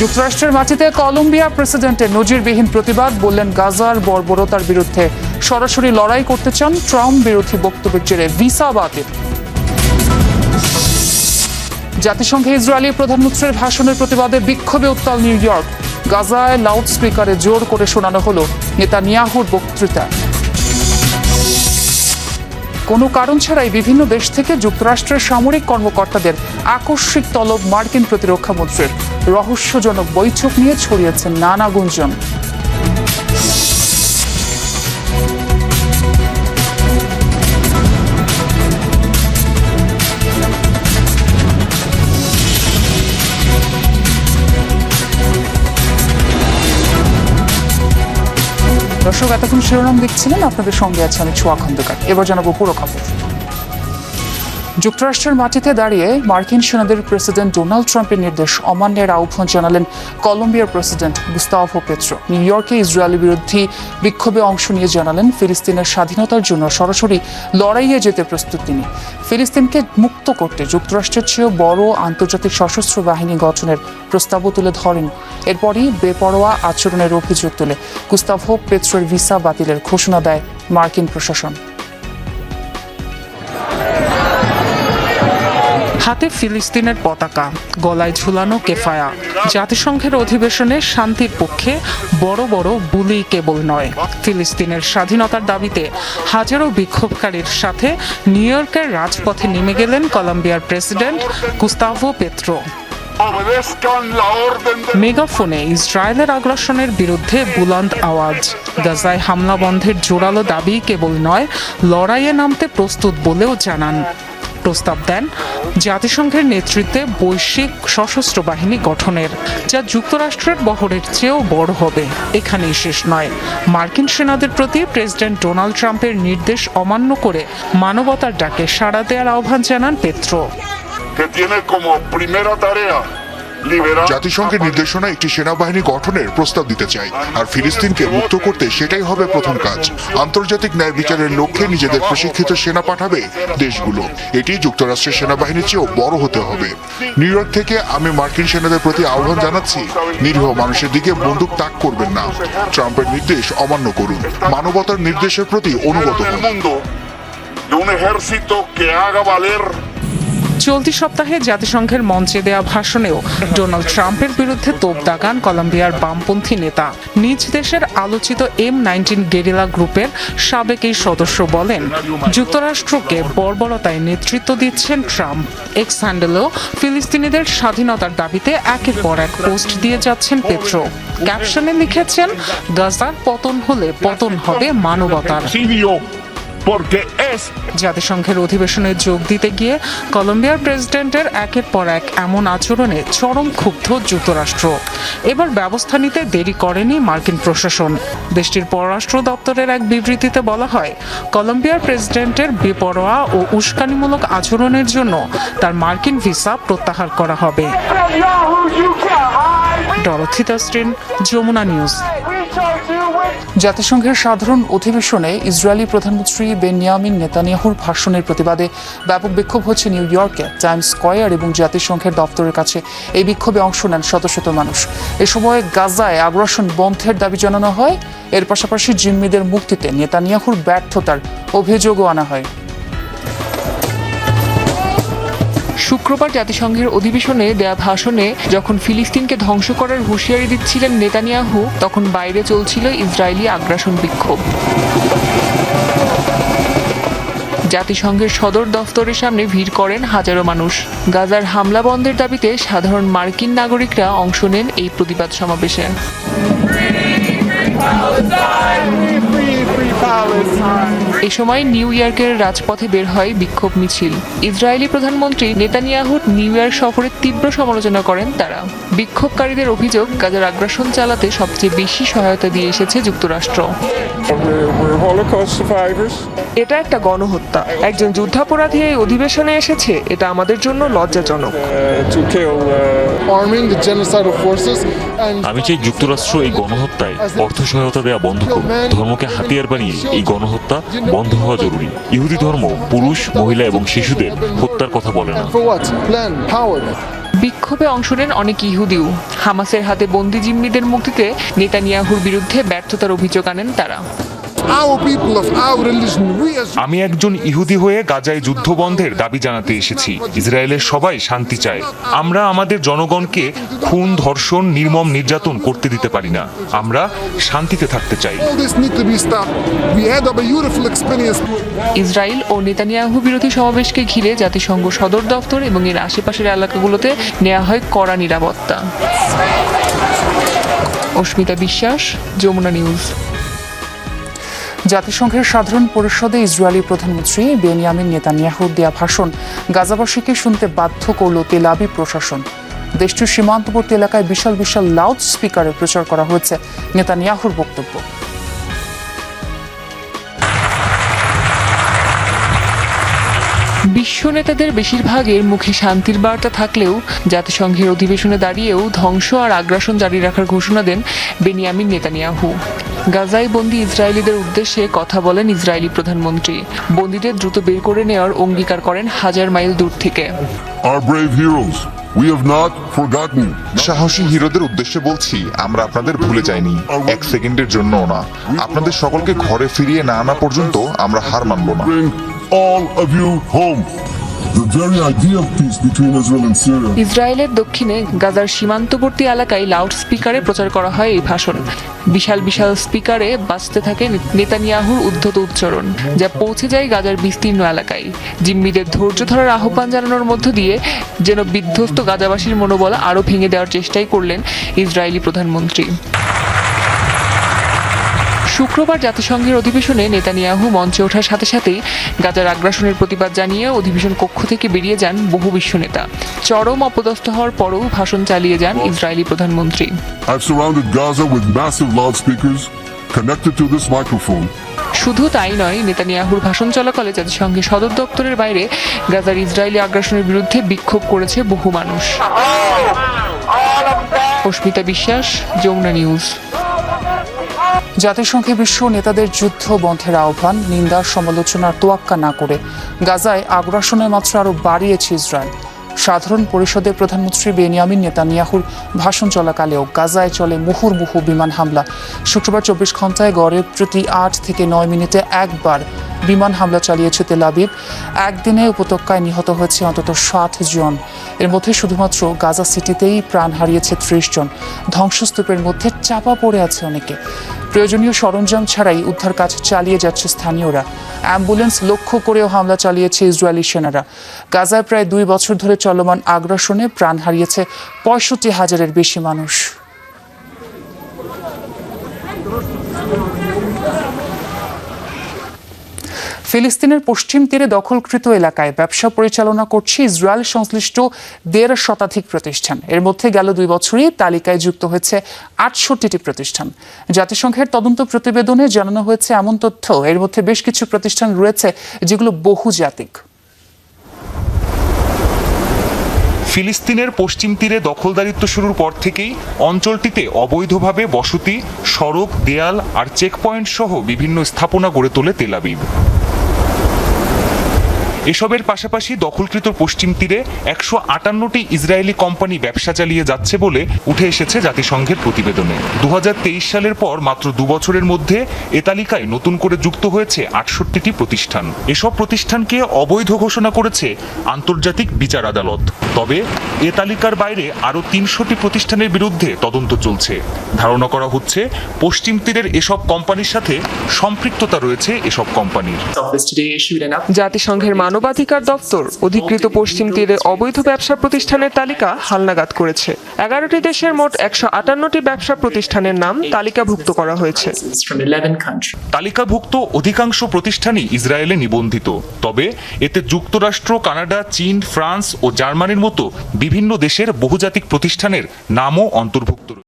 যুক্তরাষ্ট্রের মাটিতে কলম্বিয়া প্রেসিডেন্টের নজিরবিহীন প্রতিবাদ, বললেন গাজার বর্বরতার বিরুদ্ধে সরাসরি লড়াই করতে চান ট্রাম্প বিরোধী বক্তব্যের জেরে ভিসা বাতিল। জাতিসংঘে ইসরায়েলি প্রধানমন্ত্রীর ভাষণের প্রতিবাদে বিক্ষোভে উত্তাল নিউ ইয়র্ক। গাজায় লাউড স্পিকারে জোর করে শোনানো হলো নেতানিয়াহুর বক্তৃতা। কোনো কারণ ছাড়াই বিভিন্ন দেশ থেকে যুক্তরাষ্ট্রের সামরিক কর্মকর্তাদের আকস্মিক তলব মার্কিন প্রতিরক্ষা মন্ত্রীর রহস্যজনক বৈঠক নিয়ে ছড়িয়েছে নানা গুঞ্জন। দর্শক, এতক্ষণ শিরোনাম দেখছিলেন। আপনাদের সঙ্গে আছে আমি ছোয়া খন্দকার। এবার জানাব পুরো খবর। যুক্তরাষ্ট্রের মাটিতে দাঁড়িয়ে মার্কিন সেনাদের প্রেসিডেন্ট ডোনাল্ড ট্রাম্পের নির্দেশ অমান্যের আহ্বান জানালেন কলম্বিয়ার প্রেসিডেন্ট গুস্তাভো পেত্রো। নিউ ইয়র্কে ইসরায়েলি বিরোধী বিক্ষোভে অংশ নিয়ে জানালেন ফিলিস্তিনের স্বাধীনতার জন্য সরাসরি লড়াইয়ে যেতে প্রস্তুত তিনি। ফিলিস্তিনকে মুক্ত করতে যুক্তরাষ্ট্রের চেয়েও বড় আন্তর্জাতিক সশস্ত্র বাহিনী গঠনের প্রস্তাবও তুলে ধরেন। এরপরই বেপরোয়া আচরণের অভিযোগ তুলে। গুস্তাভো পেত্রোর ভিসা বাতিলের ঘোষণা দেয় মার্কিন প্রশাসন। হাতে ফিলিস্তিনের পতাকা, গলায় ঝুলানো কেফায়া। জাতিসংঘের অধিবেশনে শান্তির পক্ষে বড় বড় বুলি কেবল নয়। ফিলিস্তিনের স্বাধীনতার দাবিতে হাজারো বিক্ষোভকারীর সাথে নিউ ইয়র্কের রাজপথে নেমে গেলেন কলম্বিয়ার প্রেসিডেন্ট গুস্তাভো পেত্রো। মেগাফোনে ইসরায়েলের আগ্রাসনের বিরুদ্ধে বুলন্দ আওয়াজ। গাজায় হামলা বন্ধের জোরালো দাবি কেবল নয়, লড়াইয়ে নামতে প্রস্তুত বলেও জানান। প্রস্তাব দেন জাতিসংঘের নেতৃত্বে বৈশ্বিক সশস্ত্র বাহিনী গঠনের, যা যুক্তরাষ্ট্রের বহরের চেয়েও বড় হবে। এখানেই শেষ নয়। মার্কিন সেনাদের প্রতি প্রেসিডেন্ট ডোনাল্ড ট্রাম্পের নির্দেশ অমান্য করে মানবতার ডাকে সাড়া দেওয়ার আহ্বান জানান পেত্র। Que tiene como primera tarea জাতিসংঘের নির্দেশনা একটি সেনাবাহিনী গঠনের প্রস্তাব দিতে চাই আর ফিলিস্তিনকে মুক্ত করতে সেটাই হবে প্রথম কাজ। আন্তর্জাতিক ন্যায় বিচারের লক্ষ্যে নিজেদের প্রশিক্ষিত সেনা পাঠাবে দেশগুলো। এটি যুক্তরাষ্ট্রের সেনাবাহিনীর চেয়েও বড় হতে হবে। নিউ ইয়র্ক থেকে আমি মার্কিন সেনাদের প্রতি আহ্বান জানাচ্ছি নিরীহ মানুষের দিকে বন্দুক তাক করবেন না। ট্রাম্পের নির্দেশ অমান্য করুন। মানবতার নির্দেশের প্রতি অনুগত হন। চলতি সপ্তাহে জাতিসংঘের মঞ্চে দেয়া ভাষণেও ডোনাল্ড ট্রাম্পের বিরুদ্ধে তোপ দাগান কলম্বিয়ার বামপন্থী নেতা। নিজ দেশের আলোচিত এম নাইনটিন গেরিলা গ্রুপের সাবেক এই সদস্য বলেন, যুক্তরাষ্ট্রকে বর্বরতায় নেতৃত্ব দিচ্ছেন ট্রাম্প। এক্স হ্যান্ডেলেও ফিলিস্তিনিদের স্বাধীনতার দাবিতে একের পর এক পোস্ট দিয়ে যাচ্ছেন পেট্রো ক্যাপশনে লিখেছেন, গাজার পতন হলে পতন হবে মানবতার। Porque es জাতিসংঘের অধিবেশনে যোগ দিতে গিয়ে কলম্বিয়ার প্রেসিডেন্টের একের পর এক এমন আচরণে চরম ক্ষুব্ধ যুক্তরাষ্ট্র। এবার ব্যবস্থা নিতে দেরি করেনি মার্কিন প্রশাসন। দেশটির পররাষ্ট্র দপ্তরের এক বিবৃতিতে বলা হয় কলম্বিয়ার প্রেসিডেন্টের বেপরোয়া ও উস্কানিমূলক আচরণের জন্য তার মার্কিন ভিসা প্রত্যাহার করা হবে। From Yahoo, you can't hide. Dorothy Tasrin Jamuna news. জাতিসংঘের সাধারণ অধিবেশনে ইসরায়েলি প্রধানমন্ত্রী বেনিয়ামিন নেতানিয়াহুর ভাষণের প্রতিবাদে ব্যাপক বিক্ষোভ হচ্ছে নিউ ইয়র্কে, টাইমস স্কয়ার এবং জাতিসংঘের দপ্তরের কাছে। এই বিক্ষোভে অংশ নেন শত শত মানুষ। এ সময় গাজায় আগ্রাসন বন্ধের দাবি জানানো হয়। এর পাশাপাশি জিম্মিদের মুক্তিতে নেতানিয়াহুর ব্যর্থতার অভিযোগও আনা হয়। শুক্রবার জাতিসংঘের অধিবেশনে দেয়া ভাষণে যখন ফিলিস্তিনকে ধ্বংস করার হুঁশিয়ারি দিচ্ছিলেন নেতানিয়াহু, তখন বাইরে চলছিল ইসরায়েলি আগ্রাসন বিক্ষোভ। জাতিসংঘের সদর দফতরের সামনে ভিড় করেন হাজারো মানুষ। গাজার হামলা বন্ধের দাবিতে সাধারণ মার্কিন নাগরিকরা অংশ নেন এই প্রতিবাদ সমাবেশে। এ সময় নিউ ইয়র্কের রাজপথে বের হয় বিক্ষোভ মিছিল। ইসরায়েলি প্রধানমন্ত্রী নেতানিয়াহুর নিউ ইয়র্ক সফরের তীব্র সমালোচনা করেন তারা। বিক্ষোভকারীদের অভিযোগ গাজার আগ্রাসন চালাতে সবচেয়ে বেশি সহায়তা দিয়ে এসেছে যুক্তরাষ্ট্র. এটা একটা গণহত্যা। একজন যুদ্ধাপরাধী এই অধিবেশনে এসেছে এটা আমাদের জন্য লজ্জাজনক। আমি চাই যুক্তরাষ্ট্র এই গণহত্যায় অর্থ সহায়তা দেওয়া বন্ধ করুক। ধর্মকে হাতিয়ার বানিয়ে এই গণহত্যা বন্ধ হওয়া জরুরি। ইহুদি ধর্ম, পুরুষ, মহিলা এবং শিশুদের হত্যার কথা বলে না। বিক্ষোভে অংশ নেন অনেক ইহুদিও। হামাসের হাতে বন্দি জিম্মিদের মুক্তিতে নেতানিয়াহুর বিরুদ্ধে ব্যর্থতার অভিযোগ আনেন তারা। আমি একজন ইহুদি হয়ে গাজায় যুদ্ধ বন্ধের দাবি জানাতে এসেছি। ইসরায়েলের সবাই শান্তি চায়। আমরা আমাদের জনগণকে খুন ধর্ষণ নির্মম নির্যাতন করতে দিতে পারি না। আমরা শান্তিতে থাকতে চাই. ইসরায়েল ও নেতানিয়াহু বিরোধী সমাবেশকে ঘিরে জাতিসংঘ সদর দফতর এবং এর আশেপাশের এলাকাগুলোতে নেওয়া হয় কড়া নিরাপত্তা। অস্মিতা বিশ্বাস যমুনা নিউজ। জাতিসংঘের সাধারণ পরিষদে ইসরায়েলি প্রধানমন্ত্রী বেনিয়ামিন নেতানিয়াহুর দেয়া ভাষণ। গাজাবাসীকে শুনতে বাধ্য করল তেলাবি প্রশাসন। দেশটির সীমান্তবর্তী এলাকায় বিশাল বিশাল লাউড স্পিকারে প্রচার করা হয়েছে। নেতানিয়াহুর বক্তব্য। বিশ্ব নেতাদের বেশিরভাগের মুখে শান্তির বার্তা থাকলেও জাতিসংঘের অধিবেশনে দাঁড়িয়েও ধ্বংস আর আগ্রাসন জারি রাখার ঘোষণা দেন বেনিয়ামিন নেতানিয়াহু। গাজায় বন্দি ইসরায়েলিদের উদ্দেশ্যে কথা বলেন ইসরায়েলি প্রধানমন্ত্রী। বন্দীদের দ্রুত বের করে নেওয়ার অঙ্গীকার করেন হাজার মাইল দূর থেকে. সাহসী হিরোদের উদ্দেশ্যে বলছি আমরা আপনাদের ভুলে যাইনি। এক সেকেন্ডের জন্যও না। আপনাদের সকলকে ঘরে ফিরিয়ে না আনা পর্যন্ত আমরা হার মানব না। ইসরায়েলের দক্ষিণে গাজার সীমান্তবর্তী এলাকায় লাউড স্পিকারে প্রচার করা হয় এই ভাষণ। বিশাল বিশাল স্পিকারে বাজতে থাকে নেতানিয়াহুর উদ্ধত উচ্চারণ, যা পৌঁছে যায় গাজার বিস্তীর্ণ এলাকায়। জিম্মিদের ধৈর্য ধরার আহ্বান জানানোর মধ্য দিয়ে যেন বিধ্বস্ত গাজাবাসীর মনোবল আরও ভেঙে দেওয়ার চেষ্টাই করলেন ইসরায়েলি প্রধানমন্ত্রী। শুক্রবার জাতিসংঘের অধিবেশনে নেতানিয়াহু মঞ্চে ওঠার সাথে সাথেই গাজার আগ্রাসনের প্রতিবাদ জানিয়ে অধিবেশন কক্ষ থেকে বেরিয়ে যান বহু বিশ্ব নেতা। চরম অপদস্থ হওয়ার পরও ভাষণ চালিয়ে যান ইসরায়েলি প্রধানমন্ত্রী। I've surrounded Gaza with massive loudspeakers connected to this microphone. শুধু তাই নয় নেতানিয়াহুর ভাষণ চলাকালে জাতিসংঘের সদর দপ্তরের বাইরে গাজার ইসরায়েলি আগ্রাসনের বিরুদ্ধে বিক্ষোভ করেছে বহু মানুষ। অস্মিতা বিশ্বাস যমুনা নিউজ। জাতিসংঘে বিশ্ব নেতাদের যুদ্ধ বন্ধের আহ্বান, নিন্দা, সমালোচনার তোয়াক্কা না করে গাজায় আগ্রাসনের মাত্রা আরও বাড়িয়েছে ইসরায়েল। সাধারণ পরিষদের প্রধানমন্ত্রী বেনিয়ামিন নেতানিয়াহুর ভাষণ চলাকালেও গাজায় চলে মুহুর্মুহু বিমান হামলা। শুক্রবার চব্বিশ ঘন্টায় গড়ে প্রতি আট থেকে নয় মিনিটে একবার বিমান হামলা চালিয়েছে তেল আবিব। একদিনে উপত্যকায় নিহত হয়েছে অন্তত ষাট জন। এর মধ্যে শুধুমাত্র গাজা সিটিতেই প্রাণ হারিয়েছে ত্রিশ জন। ধ্বংসস্তূপের মধ্যে চাপা পড়ে আছে অনেকে। প্রয়োজনীয় সরঞ্জাম ছাড়াই উদ্ধার কাজ চালিয়ে যাচ্ছে স্থানীয়রা। অ্যাম্বুলেন্স লক্ষ্য করেও হামলা চালিয়েছে ইসরায়েলি সেনারা। গাজায় প্রায় দুই বছর ধরে চলমান আগ্রাসনে প্রাণ হারিয়েছে পঁয়ষট্টি হাজারের বেশি মানুষ। ফিলিস্তিনের পশ্চিম তীরে দখলকৃত এলাকায় ব্যবসা পরিচালনা করছে ইসরায়েল সংশ্লিষ্ট দেড় শতাধিক প্রতিষ্ঠান। এর মধ্যে গেল দুই বছরই তালিকায় যুক্ত হয়েছে আটষট্টিটি প্রতিষ্ঠান। জাতিসংঘের তদন্ত প্রতিবেদনে জানানো হয়েছে এমন তথ্য। এর মধ্যে বেশ কিছু প্রতিষ্ঠান রয়েছে যেগুলো বহুজাতিক। ফিলিস্তিনের পশ্চিম তীরে দখলদারিত্ব শুরুর পর থেকেই অঞ্চলটিতে অবৈধভাবে বসতি, সড়ক, দেয়াল আর চেকপয়েন্ট সহ বিভিন্ন স্থাপনা গড়ে তোলে তেলাবিব এসবের পাশাপাশি দখলকৃত পশ্চিম তীরে একশো আটান্নটি ইসরায়েলি কোম্পানি ব্যবসা চালিয়ে যাচ্ছে বলে উঠে এসেছে জাতিসংঘের প্রতিবেদনে। দু সালের পর মাত্র দু বছরের মধ্যে এ তালিকায় নতুন করে যুক্ত হয়েছে আটষট্টিটি প্রতিষ্ঠান। এসব প্রতিষ্ঠানকে অবৈধ ঘোষণা করেছে আন্তর্জাতিক বিচার আদালত। তবে এ তালিকার বাইরে আরও তিনশোটি প্রতিষ্ঠানের বিরুদ্ধে তদন্ত চলছে। ধারণা করা হচ্ছে পশ্চিম তীরের এসব কোম্পানির সাথে সম্পৃক্ততা রয়েছে এসব কোম্পানির। জাতিসংঘের মানবাধিকার দপ্তর অধিকৃত পশ্চিম তীরে অবৈধ ব্যবসা প্রতিষ্ঠানের তালিকা হালনাগাদ করেছে। এগারোটি দেশের মোট একশো আটান্নটি ব্যবসা প্রতিষ্ঠানের নাম তালিকাভুক্ত করা হয়েছে। তালিকাভুক্ত অধিকাংশ প্রতিষ্ঠানই ইসরায়েলে নিবন্ধিত। তবে এতে যুক্তরাষ্ট্র, কানাডা, চীন, ফ্রান্স ও জার্মানির মতো বিভিন্ন দেশের বহুজাতিক প্রতিষ্ঠানের নামও অন্তর্ভুক্ত